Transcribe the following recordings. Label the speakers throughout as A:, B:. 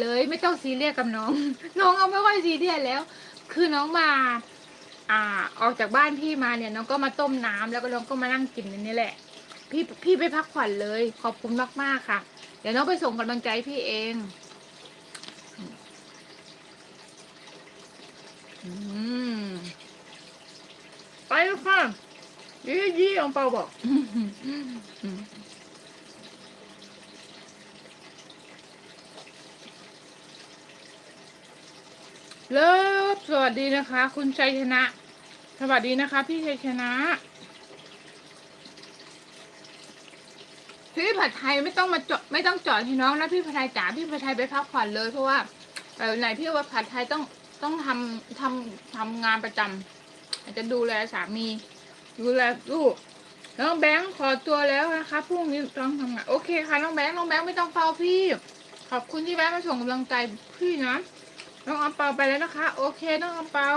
A: เลยไม่ต้องซีเรียสกับน้อง น้องเอาไม่ค่อยซีเรียสแล้ว คือน้องมา อ่า ออกจากบ้านพี่มาเนี่ยน้องก็มาต้มน้ำแล้วก็น้องก็มานั่งกินในนี้แหละ พี่พี่ไปพักผ่อนเลย ขอบคุณมากๆค่ะ เดี๋ยวน้องไปส่งกำลังใจพี่เองอืมไปแล้วค่ะยี่ยี่องเปาบอก เลิฟสวัสดีนะคะ คุณชัยชนะ สวัสดีนะคะ พี่ชัยชนะพี่ผัดไทยไม่ต้องมาจอดไม่ต้องจอดให้น้องนะพี่ผัดไทยจ๋าพี่ผัดไทยไปพักผ่อนเลยเพราะว่าเออไหนพี่ว่าผัดไทยต้องต้องทำทำทำงานประจำอาจจะดูแลสามีดูแลลูกน้องแบงค์ขอตัวแล้วนะคะพรุ่งนี้ต้องทำงานโอเคค่ะน้องแบงค์น้องแบงค์ไม่ต้องเฝ้าพี่ ขอบคุณที่แวะมาส่งกำลังใจพี่นะ น้องอัมเปาไปแล้วนะคะ โอเคน้องอัมเปา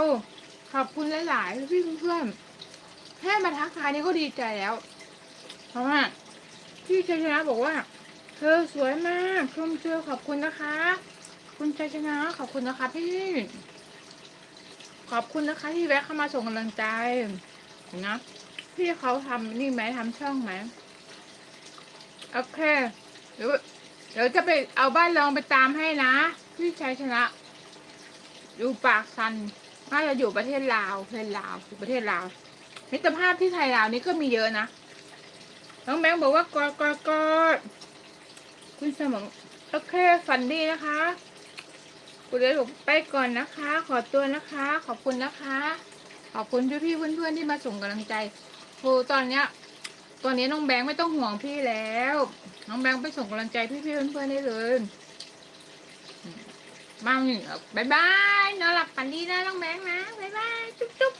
A: ขอบคุณหลายๆพี่เพื่อนๆแค่มาทักทายนี่ก็ดีใจแล้ว เพราะว่าพี่ชัยชนะบอกว่า เธอสวยมากชมเชอขอบคุณนะคะ คุณชัยชนะขอบคุณนะคะ พี่ ขอบคุณนะคะ ที่แวะเข้ามาส่งกำลังใจนะพี่เขาทำนี่ไหมทำช่องไหมโอเคเดี๋ยวเดี๋ยวจะไปเอาบ้านรองไปตามให้นะ พี่ชัยชนะ อยู่ปากซันน่าจะอยู่ประเทศลาวประเทศลาวอยู่ประเทศลาวมิตรภาพที่ไทยลาวนี่ก็มีเยอะนะน้องแบงค์บอกว่ากอดกอดกอดคุณสมองโอเคฝันดีนะคะคุณเลยบอกไปก่อนนะคะ ขอตัวนะคะ ขอบคุณนะคะ ขอบคุณพี่ๆเพื่อนๆที่มาส่งกำลังใจโอตอนเนี้ยตอนนี้น้องแบงค์ไม่ต้องห่วงพี่แล้ว น้องแบงค์ไปส่งกำลังใจพี่ๆเพื่อนๆได้เลยมาหนึ่งบายบาย นอนหลับฝันดีนะน้องแบงค์นะบ๊ายบายจุ๊บจุ๊บ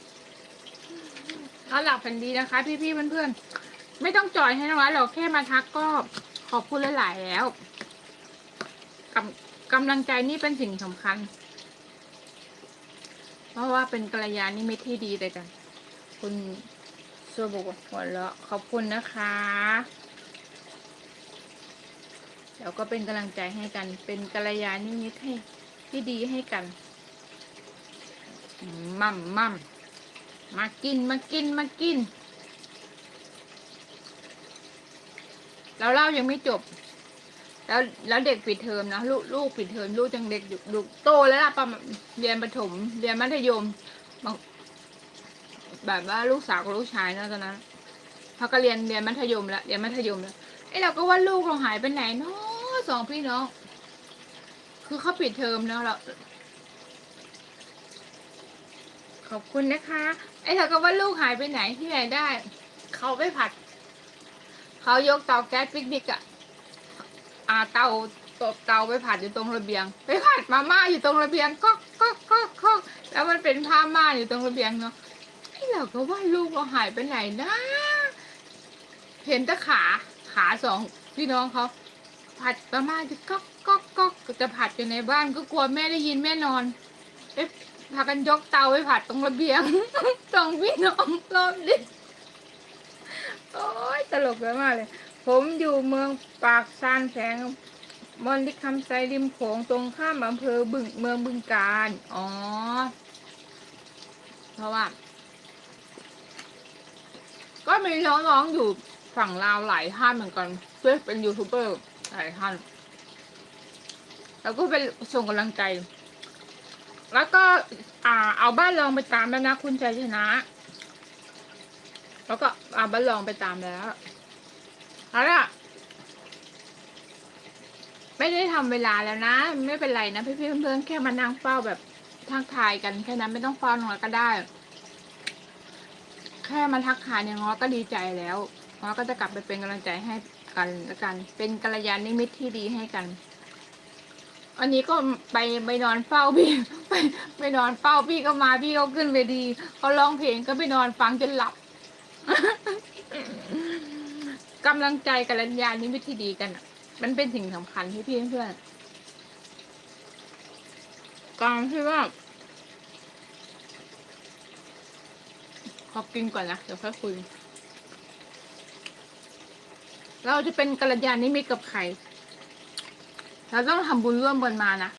A: นอนหลับฝันดีนะคะ พี่ๆเพื่อนๆไม่ต้องจอยให้น้องรักหรอกแค่มาทักก็ขอบคุณหลายๆแล้วกำกำลังใจนี่เป็นสิ่งสำคัญ เพราะว่าเป็นกัลยาณมิตรที่ดีเลยกัน คุณสัวบอกว่าหัวเราะขอบคุณนะคะเดี๋ยวก็เป็นกำลังใจให้กัน เป็นกัลยาณมิตรให้ที่ดีให้กัน มั่มมั่มมากินมากินมากินแล้วเล่ายังไม่จบ แล้วแล้วเด็กปิดเทอมนะลูกลูกปิดเทอมลูกจังเด็กอยู่ลูกโตแล้วล่ะประมาณเรียนประถม เรียนมัธยมแบบว่าลูกสาวกับลูกชายนะตอนนั้นเขาก็เรียนเรียนมัธยมแล้วเรียนมัธยมแล้วไอ้เราก็ว่าลูกเราหายไปไหนเนาะสองพี่น้องคือเขาปิดเทอมแล้วเรา ขอบคุณนะคะ ไอ้เราก็ว่าลูกหายไปไหนที่ไหนได้ เขาไปผัด เขายกเตาแก๊สปิกนิกอะอ่าเตาตบเตาไปผัดอยู่ตรงระเบียง ไปผัดมาม่าอยู่ตรงระเบียงก็ก็ก็ก็แล้วมันเป็นผ้าม่านอยู่ตรงระเบียงเนาะไอ้เราก็ว่าลูกเราหายไปไหนนะเห็นแต่ขาขาสองพี่น้องเขาผัดมาม่าจะก็ก็ก็จะผัดอยู่ในบ้านก็กลัวแม่ได้ยินแม่นอนเอ๊ะ พากันยกเตาไปผัดตรงระเบียง สองพี่น้องรอบดิโอ้ยตลกเลยมากเลย ผมอยู่เมืองปากซานแขวงมอนลิคำไซริมโขงตรงข้ามอำเภอบึงเมืองบึงการ อ๋อ เพราะว่า ก็มีน้องๆอยู่ฝั่งลาวหลายท่านเหมือนกันเพื่อเป็นยูทูบเบอร์หลายท่าน แล้วก็เป็นส่งกำลังใจ แล้วก็อ่าเอาบ้านรองไปตามแล้วนะคุณชัยชนะ แล้วก็เอาบ้านรองไปตามแล้วเอาล่ะไม่ได้ทำเวลาแล้วนะ ไม่เป็นไรนะพี่เพื่อนๆแค่มานั่งเฝ้าแบบทักทายกันแค่นั้นไม่ต้องเฝ้าหน่อยก็ได้ แค่มาทักทายเนี่ยง้อก็ดีใจแล้วง้อก็จะกลับไปเป็นกำลังใจให้กันล้วกัน เป็นกัลยาณมิตรที่ดีให้กัน อันนี้ก็ไปไปนอนเฝ้าพี่ไปไปนอนเฝ้าพี่ก็มาพี่เขาขึ้นเวทีเขาร้องเพลงก็ไปนอนฟังจนหลับกำลังใจกัลยาณมิตรที่ดีกันอะมันเป็นสิ่งสำคัญที่พี่เพื่อนๆการที่ว่าขอกินก่อนนะเดี๋ยวค่อยคุย เราจะเป็นกัลยาณมิตรกับใคร เราต้องทำบุญร่วมกันมานะ